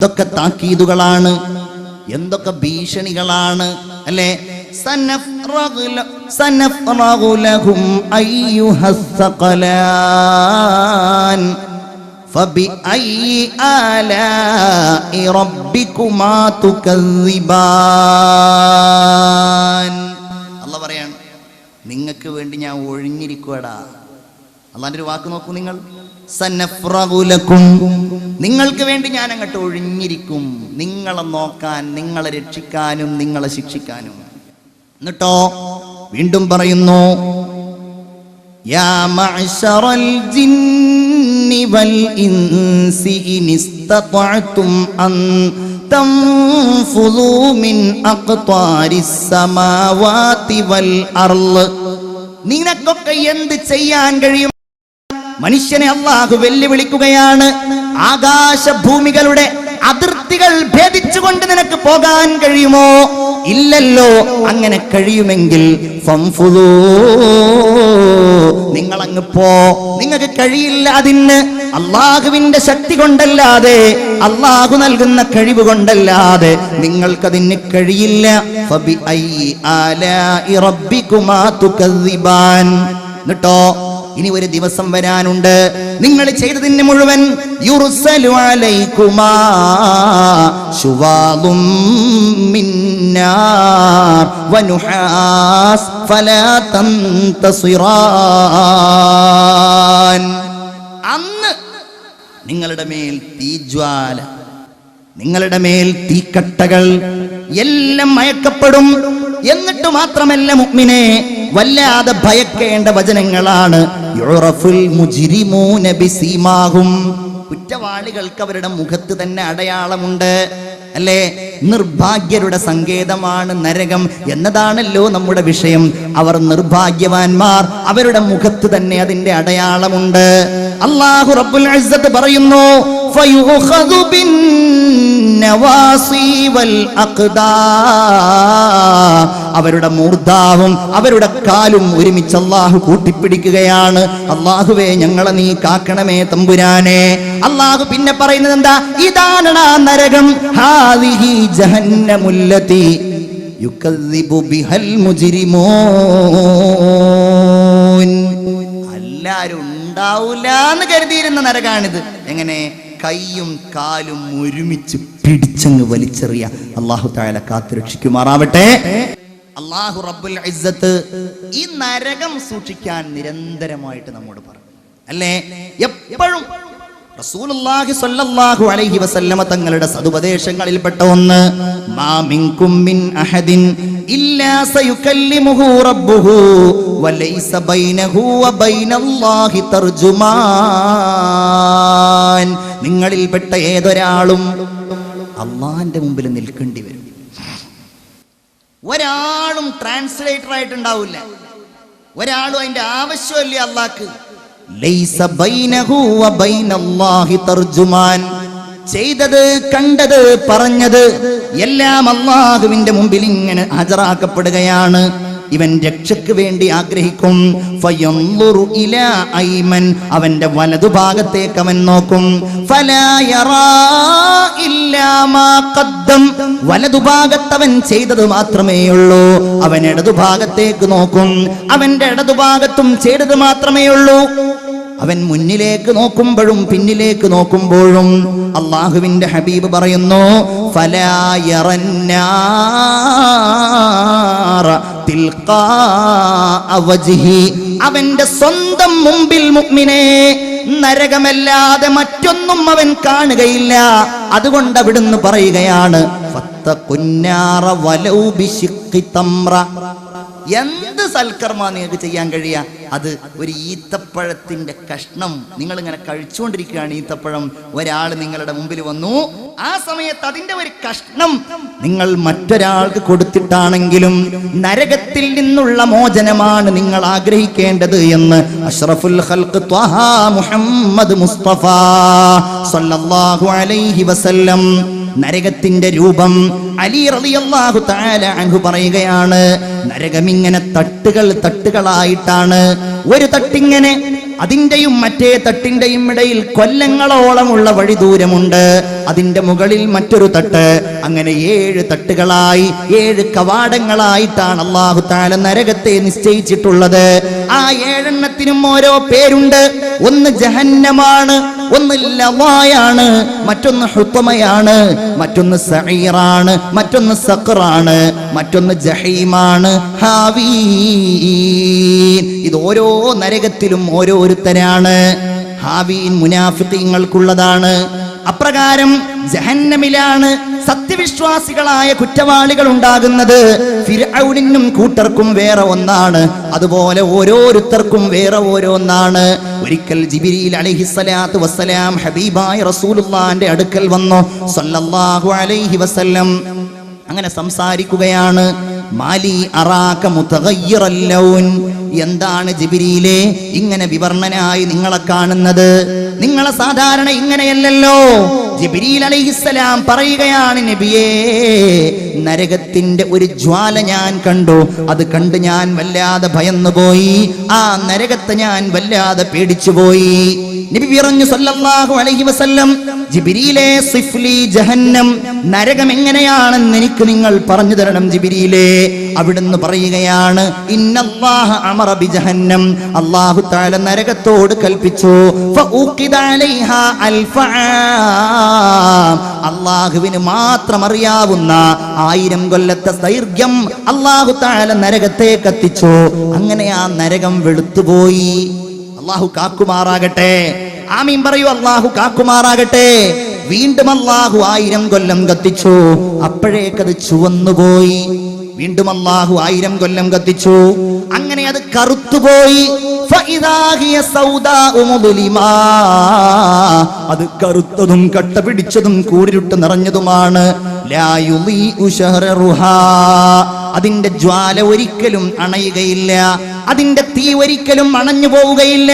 എന്തൊക്കെ താക്കീതുകളാണ്. എന്തൊക്കെ ഭീഷണികളാണ് അല്ലേ? അല്ല പറയാണ് നിങ്ങൾക്ക് വേണ്ടി ഞാൻ ഒഴിഞ്ഞിരിക്കുവാടാ. അല്ലാണ്ട് ഒരു വാക്ക് നോക്കൂ നിങ്ങൾ. സനഫ്റഗു നിങ്ങൾക്ക് വേണ്ടി ഞാൻ അങ്ങോട്ട് ഒഴിഞ്ഞിരിക്കും. നിങ്ങളെ നോക്കാൻ നിങ്ങളെ രക്ഷിക്കാനും നിങ്ങളെ ശിക്ഷിക്കാനും. എന്നിട്ടോ വീണ്ടും പറയുന്നു യാ ജിന്നി വൽ അൻ നിനക്കൊക്കെ എന്ത് ചെയ്യാൻ കഴിയും? മനുഷ്യനെ അള്ളാഹു വെല്ലുവിളിക്കുകയാണ്. ആകാശഭൂമികളുടെ അതിർത്തികൾ ഭേദിച്ചുകൊണ്ട് നിനക്ക് പോകാൻ കഴിയുമോ? ഇല്ലല്ലോ അങ്ങനെ കഴിയുമെങ്കിൽ. നിങ്ങൾ അങ്ങ് പോ. നിങ്ങൾക്ക് കഴിയില്ല അതിന്. അള്ളാഹുവിന്റെ ശക്തി കൊണ്ടല്ലാതെ അള്ളാഹു നൽകുന്ന കഴിവ് കൊണ്ടല്ലാതെ നിങ്ങൾക്കതിന് കഴിയില്ല. എന്നിട്ടോ ഇനി ഒരു ദിവസം വരാനുണ്ട്. നിങ്ങൾ ചെയ്തതിന് മുഴുവൻ അന്ന് നിങ്ങളുടെ മേൽ തീജ്വാല നിങ്ങളുടെ മേൽ തീക്കട്ടകൾ എല്ലാം മയക്കപ്പെടും എന്നിട്ട് മാത്രമല്ല മുഗ്മിനെ വല്ലാതെ ഭയക്കേണ്ട വചനങ്ങളാണ്. യുറഫുൽ കുറ്റവാളികൾക്ക് അവരുടെ മുഖത്ത് തന്നെ അടയാളമുണ്ട്. അല്ലേ? നിർഭാഗ്യരുടെ സങ്കേതമാണ് നരകം എന്നതാണല്ലോ നമ്മുടെ വിഷയം. അവർ നിർഭാഗ്യവാന്മാർ അവരുടെ മുഖത്ത് തന്നെ അതിന്റെ അടയാളമുണ്ട്. അള്ളാഹു റബ്ബുൽ പറയുന്നു ഫയുഖദു بالنواصي അഖ്ദാ അവരുടെ മൂർധാവും അവരുടെ കാലും ഒരുമിച്ച് അള്ളാഹു കൂട്ടിപ്പിടിക്കുകയാണ്. അള്ളാഹുവേ ഞങ്ങളെ നീ കാക്കണമേ തമ്പുരാനെ. അള്ളാഹു പിന്നെ പറയുന്നത് എന്താ? ഇതാണ് ആ നരകം. ഹാദിഹി ബിഹൽ എല്ലാരും ഉണ്ടാവൂല എന്ന് കരുതിയിരുന്ന നരകാണിത്. എങ്ങനെ? കൈയും കാലും ഒരുമിച്ച് പിടിച്ചങ്ങ് വലിച്ചെറിയ അള്ളാഹു തായാല കാത്തുരക്ഷിക്കുമാറാവട്ടെ അള്ളാഹു റബ്ബുൽ ഇസ്സത്ത് ഈ നരകം സൂക്ഷിക്കാൻ നിരന്തരമായിട്ട് നമ്മോട് പറഞ്ഞു. അല്ലേ? എപ്പോഴും റസൂലുള്ളാഹി സ്വല്ലല്ലാഹു അലൈഹി വസല്ലമ തങ്ങളുടെ സതുപദേശങ്ങളിൽപ്പെട്ട ഒന്ന് മാ മിൻകും മിൻ അഹദിൻ ഇല്ലാ റബ്ബുഹു വലൈസ ബൈനഹു വബൈനല്ലാഹി തർജുമാൻ. നിങ്ങളിൽപ്പെട്ട ഏതൊരാളും അള്ളാന്റെ മുമ്പിൽ നിൽക്കേണ്ടി വരും. ഒരാളും ട്രാൻസ്ലേറ്റർ ആയിട്ടുണ്ടാവില്ല. ഒരാളും അതിന്റെ ആവശ്യമല്ലേ അള്ളാക്ക്? ചെയ്തത് കണ്ടത് പറഞ്ഞത് എല്ലാം അള്ളാഹുവിന്റെ മുമ്പിൽ ഇങ്ങനെ ഹാജരാക്കപ്പെടുകയാണ്. ഇവൻ രക്ഷയ്ക്ക് വേണ്ടി ആഗ്രഹിക്കും. ഐമൻ. അവന്റെ വലതുഭാഗത്തേക്ക് അവൻ നോക്കും. വലതുഭാഗത്തവൻ ചെയ്തത് മാത്രമേ ഉള്ളൂ. അവൻ ഇടതുഭാഗത്തേക്ക് നോക്കും. അവന്റെ ഇടതുഭാഗത്തും ചെയ്തത് മാത്രമേ ഉള്ളൂ. അവൻ മുന്നിലേക്ക് നോക്കുമ്പോഴും പിന്നിലേക്ക് നോക്കുമ്പോഴും അള്ളാഹുവിന്റെ ഹബീബ് പറയുന്നു. അവന്റെ സ്വന്തം മുമ്പിൽ മുഗ്മിനെ നരകമല്ലാതെ മറ്റൊന്നും അവൻ കാണുകയില്ല അതുകൊണ്ട് അവിടുന്ന് പറയുകയാണ് കുഞ്ഞാറ വലൗ ബിശിഖ്ഖി തംറ. എന്ത് സൽക്കർമ്മ നിങ്ങൾക്ക് ചെയ്യാൻ കഴിയുക അത് ഒരു ഈത്തപ്പഴത്തിന്റെ കഷ്ണം. നിങ്ങൾ ഇങ്ങനെ കഴിച്ചുകൊണ്ടിരിക്കുകയാണ് ഈത്തപ്പഴം. ഒരാൾ നിങ്ങളുടെ മുമ്പിൽ വന്നു. ആ സമയത്ത് അതിന്റെ ഒരു കഷ്ണം നിങ്ങൾ മറ്റൊരാൾക്ക് കൊടുത്തിട്ടാണെങ്കിലും നരകത്തിൽ നിന്നുള്ള മോചനമാണ് നിങ്ങൾ ആഗ്രഹിക്കേണ്ടത് എന്ന് അഷ്റഫുൽ ഹൽക്ക് മുഹമ്മദ് മുസ്തഫ സല്ലല്ലാഹു അലൈഹി വസല്ലം നരകത്തിന്റെ രൂപം അലി റളിയല്ലാഹു തആല അൻഹു പറയുകയാണ് നരകം ഇങ്ങനെ തട്ടുകൾ തട്ടുകളായിട്ടാണ്. ഒരു തട്ടിങ്ങനെ അതിന്റെയും മറ്റേ തട്ടിന്റെയും ഇടയിൽ കൊല്ലങ്ങളോളമുള്ള വഴി ദൂരമുണ്ട്. അതിന്റെ മുകളിൽ മറ്റൊരു തട്ട്. അങ്ങനെ ഏഴ് തട്ടുകളായി ഏഴ് കവാടങ്ങളായിട്ടാണ് അള്ളാഹു താല നരകത്തെ നിശ്ചയിച്ചിട്ടുള്ളത്. ആ ഏഴെണ്ണത്തിനും ഓരോ പേരുണ്ട്. ഒന്ന് ജഹന്നമാണ് ഒന്ന് ലവായാണ് മറ്റൊന്ന് ഹുത്തമയാണ് മറ്റൊന്ന് സഹീറാണ് മറ്റൊന്ന് സഖറാണ് മറ്റൊന്ന് ജഹീമാണ് ഹാവീ ഇത് ഓരോ നരകത്തിലും ഓരോരുത്തരാണ്. ഹാവീൻ മുനാഫിക്കങ്ങൾക്കുള്ളതാണ് അപ്രകാരം ജഹന്നമിലാണ് സത്യവിശ്വാസികളായ കുറ്റവാളികൾ ഉണ്ടാകുന്നത് ഫിർഔനിനും കൂട്ടർക്കും വേറെ ഒന്നാണ്. അതുപോലെ ഓരോരുത്തർക്കും വേറെ ഓരോന്നാണ്. ഒരിക്കൽ ജിബിരിയിൽ അലൈഹിസ്സലാത്തു വസ്സലാം ഹബീബായ റസൂലുള്ളാന്റെ അടുക്കൽ വന്നു. സല്ലല്ലാഹു അലൈഹി വസല്ലം. അങ്ങനെ സംസാരിക്കുകയാണ്. മാലി അറാക മുതഗയ്യിറൽ ലൗൻ. എന്താണ് ജിബിരിയിലെ ഇങ്ങനെ വിവർണനായി നിങ്ങളെ കാണുന്നത്? നിങ്ങളെ സാധാരണ ഇങ്ങനെയല്ലല്ലോ. ജിബിരിയിൽ അലൈഹിസ്സലാം പറയുകയാണ് നബിയേ നരകത്തിന്റെ ഒരു ജ്വാല ഞാൻ കണ്ടു. അത് കണ്ട് ഞാൻ വല്ലാതെ ഭയന്നുപോയി. ആ നരകത്തെ ഞാൻ വല്ലാതെ പേടിച്ചുപോയി. നബി പറഞ്ഞു സല്ലല്ലാഹു അലൈഹി വസല്ലം ജിബിരിയിലെ സിഫ്ലി ജഹന്നം നരകം എങ്ങനെയാണെന്ന് എനിക്ക് നിങ്ങൾ പറഞ്ഞു തരണം ജിബിരിയിലെ. അവിടുന്ന് പറയുകയാണ് അമറ അല്ലാഹു തആല നരകത്തോട് കൽപ്പിച്ചു. അള്ളാഹുവിന് മാത്രം അറിയാവുന്ന ആയിരം കൊല്ലത്തെ ദൈർഘ്യം അള്ളാഹു താല നരകത്തെ കത്തിച്ചു. അങ്ങനെ ആ നരകം വെളുത്തുപോയി. അള്ളാഹു കാക്കുമാറാകട്ടെ. ആമീൻ പറയൂ അള്ളാഹു കാക്കുമാറാകട്ടെ. വീണ്ടും അള്ളാഹു ആയിരം കൊല്ലം കത്തിച്ചു. അപ്പോഴേക്കത് ചുവന്നുപോയി. വീണ്ടും അള്ളാഹു ആയിരം കൊല്ലം കത്തിച്ചു. അങ്ങനെ അത് കറുത്തുപോയി. അത് കറുത്തതും കട്ട പിടിച്ചതും കൂടിരുട്ട് നിറഞ്ഞതുമാണ്. അതിന്റെ ജ്വാല ഒരിക്കലും അണയുകയില്ല. അതിന്റെ തീ ഒരിക്കലും അണഞ്ഞു പോവുകയില്ല.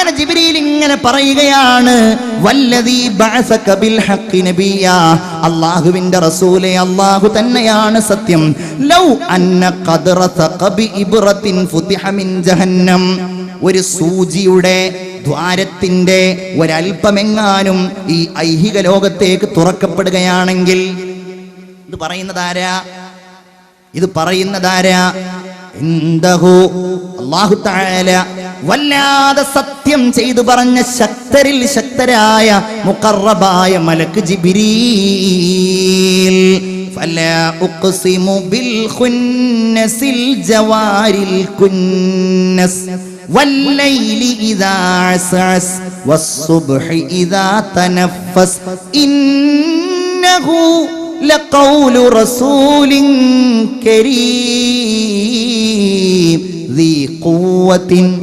അങ്ങനെ ജിബിരിയിൽ ഇങ്ങനെ പറയുകയാണ് വല്ലദീ റസൂലെ അള്ളാഹു തന്നെയാണ് സത്യം. ലൗ അന്ന ഇബ്റത്തിൻ ഫുതിഹ മിൻ ജഹന്നം. ഒരു സൂചിയുടെ ദ്വാരത്തിന്റെ ഒരൽപ്പമെങ്ങാനും ഈ ഐഹിക ലോകത്തേക്ക് തുറക്കപ്പെടുകയാണെങ്കിൽ ഇത് പറയുന്നതാരാ? ഇത് പറയുന്നതാരാ? ഇന്തഹു അള്ളാഹു തആല. വല്ലാതെ സത്യം ചെയ്തു പറഞ്ഞ ശക്തരിൽ ശക്തരായ മുഖറബായ മലക്ക് ജിബിരീൽ فلا أقسم بالخنس الجوار الكنس والليل إذا عسعس والصبح إذا تنفس إنه لقول رسول كريم ذي قوة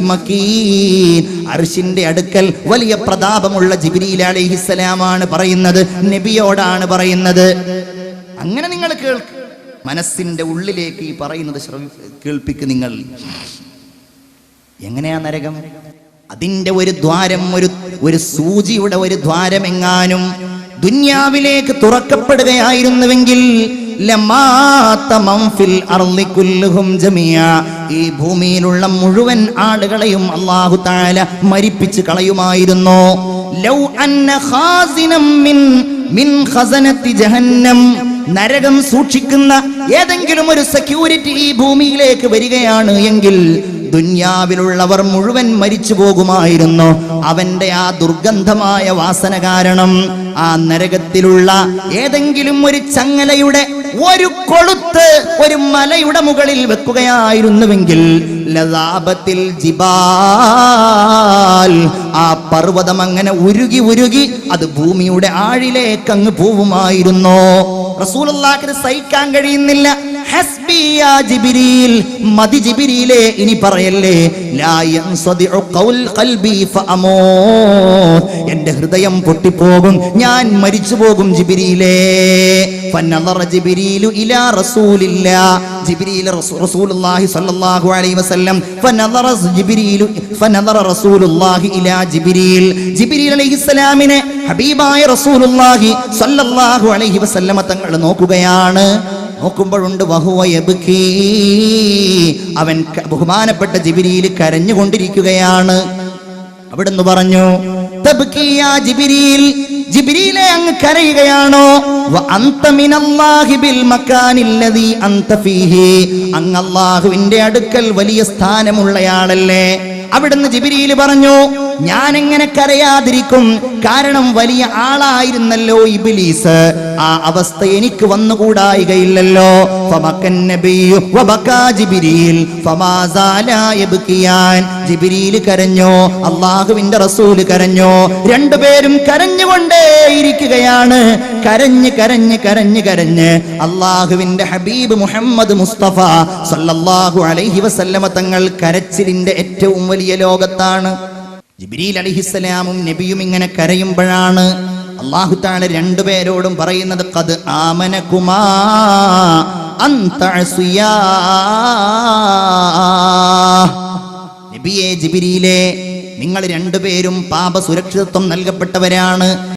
മക്കീൻ. അർശിന്റെ അടുക്കൽ വലിയ പ്രതാപമുള്ള ജിബ്രീൽ അലൈഹിസ്സലാമാണ് പറയുന്നത്. നബിയോടാണ് പറയുന്നത്. അങ്ങനെ നിങ്ങൾ കേൾക്ക് മനസ്സിന്റെ ഉള്ളിലേക്ക് ഈ പറയുന്നത് കേൾപ്പിക്ക് നിങ്ങൾ. എങ്ങനെയാ നരകം? അതിന്റെ ഒരു ദ്വാരം ഒരു ഒരു സൂചിയുടെ ഒരു ദ്വാരം എങ്ങാനും ദുന്യാവിലേക്ക് തുറക്കപ്പെടുകയായിരുന്നുവെങ്കിൽ ഈ ഭൂമിയിലുള്ള മുഴുവൻ ആളുകളെയും അള്ളാഹു താല മരിപ്പിച്ച് കളയുമായിരുന്നു. ലൗ അന്ന ഖാസിനം മിൻ മിൻ ഖസനത്തി ജഹന്നം. നരകം സൂക്ഷിക്കുന്ന ഏതെങ്കിലും ഒരു സെക്യൂരിറ്റി ഈ ഭൂമിയിലേക്ക് വരികയാണ് എങ്കിൽ ദുന്യാവിലുള്ളവർ മുഴുവൻ മരിച്ചു പോകുമായിരുന്നു. അവന്റെ ആ ദുർഗന്ധമായ വാസന കാരണം ആ നരകത്തിലുള്ള ഏതെങ്കിലും ഒരു ചങ്ങലയുടെ ഒരു കൊളുത്ത് ഒരു മലയുടെ മുകളിൽ വെക്കുകയായിരുന്നുവെങ്കിൽ ലതാപത്തിൽ ജിബാൽ ആ പർവതം അങ്ങനെ ഉരുകി ഉരുകി അത് ഭൂമിയുടെ ആഴിലേക്കങ്ങ് പോവുമായിരുന്നു? റസൂലുള്ളാഹിന് സഹിക്കാൻ കഴിയുന്നില്ല. മതി ഇനി പറയല്ലേ? എന്റെ ഹൃദയം പൊട്ടിപ്പോകും ഞാൻ മരിച്ചു പോകും ജിബ്രീലു ഇലാ റസൂലില്ല. അലൈഹി വസല്ലം. ഫനദറ ഫനദറ ഇലാ അലൈഹിസ്സലാമിനെ ഹബീബായ അലൈഹി വസല്ലമ തങ്ങൾ നോക്കുകയാണ്. നോക്കുമ്പോഴുണ്ട് വഹുവ യബ്കീ. അവൻ ബഹുമാനപ്പെട്ട ജിബിരിയിൽ കരഞ്ഞുകൊണ്ടിരിക്കുകയാണ്. അവിടുന്ന് പറഞ്ഞു ജിബിരിയിൽ. ജിബിരിയിലെ അങ്ങ് കരയുകയാണോ? അങ്ങ് അല്ലാഹുവിന്റെ അടുക്കൽ വലിയ സ്ഥാനമുള്ളയാളല്ലേ. അവിടുന്ന് ജിബ്രീൽ പറഞ്ഞു ഞാൻ എങ്ങനെ കരയാതിരിക്കും? കാരണം വലിയ ആളായിരുന്നല്ലോ ഇബിലീസ്. ആ അവസ്ഥ എനിക്ക് വന്നുകൂടായികയില്ലല്ലോ. കരഞ്ഞോ അള്ളാഹുവിന്റെ റസൂൽ കരഞ്ഞോ രണ്ടുപേരും കരഞ്ഞുകൊണ്ടേയിരിക്കുകയാണ് കരഞ്ഞ് കരഞ്ഞ് കരഞ്ഞ് കരഞ്ഞ് അള്ളാഹുവിന്റെ ഹബീബ് മുഹമ്മദ് മുസ്തഫ സല്ലല്ലാഹു അലൈഹി വസല്ലമ തങ്ങൾ കരച്ചിലിന്റെ ഏറ്റവും വലിയ ലോകത്താണ്. ജിബ്രീൽ അലിഹിസ്സലാമും നബിയും ഇങ്ങനെ കരയുമ്പോഴാണ് അള്ളാഹു താല രണ്ടുപേരോടും പറയുന്നത് കത് ആമനകുമാ കുമാബിയെ ജിബിരിയിലെ നിങ്ങൾ രണ്ടുപേരും പാപ സുരക്ഷിതത്വം നൽകപ്പെട്ടവരാണ്.